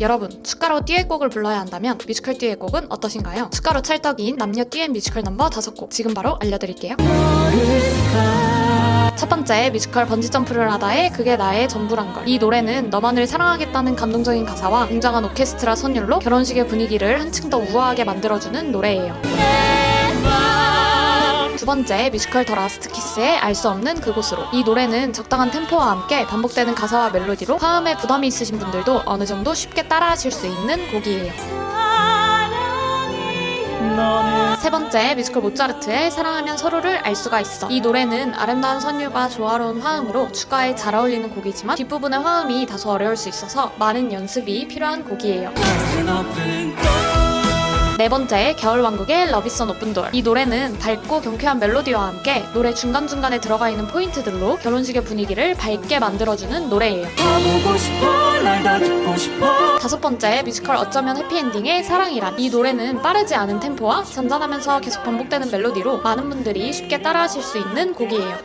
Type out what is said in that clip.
여러분, 축가로 듀엣곡을 불러야 한다면 뮤지컬 듀엣곡은 어떠신가요? 축가로 찰떡인 남녀 듀엣 뮤지컬 넘버 5곡 지금 바로 알려드릴게요. 첫 번째 뮤지컬 번지 점프를 하다의 그게 나의 전부란 걸. 이 노래는 너만을 사랑하겠다는 감동적인 가사와 웅장한 오케스트라 선율로 결혼식의 분위기를 한층 더 우아하게 만들어주는 노래예요. 두 번째 뮤지컬 더 라스트 키스의 알 수 없는 그곳으로. 이 노래는 적당한 템포와 함께 반복되는 가사와 멜로디로 화음에 부담이 있으신 분들도 어느 정도 쉽게 따라하실 수 있는 곡이에요. 세 번째 뮤지컬 모차르트의 사랑하면 서로를 알 수가 있어. 이 노래는 아름다운 선율과 조화로운 화음으로 축가에 잘 어울리는 곡이지만 뒷부분의 화음이 다소 어려울 수 있어서 많은 연습이 필요한 곡이에요. 네 번째 겨울왕국의 러비선 오픈돌 이 노래는 밝고 경쾌한 멜로디와 함께 노래 중간중간에 들어가 있는 포인트들로 결혼식의 분위기를 밝게 만들어주는 노래예요. 다 보고 싶어 날다 듣고 싶어. 다섯 번째 뮤지컬 어쩌면 해피엔딩의 사랑이란 이 노래는 빠르지 않은 템포와 잔잔하면서 계속 반복되는 멜로디로 많은 분들이 쉽게 따라하실 수 있는 곡이에요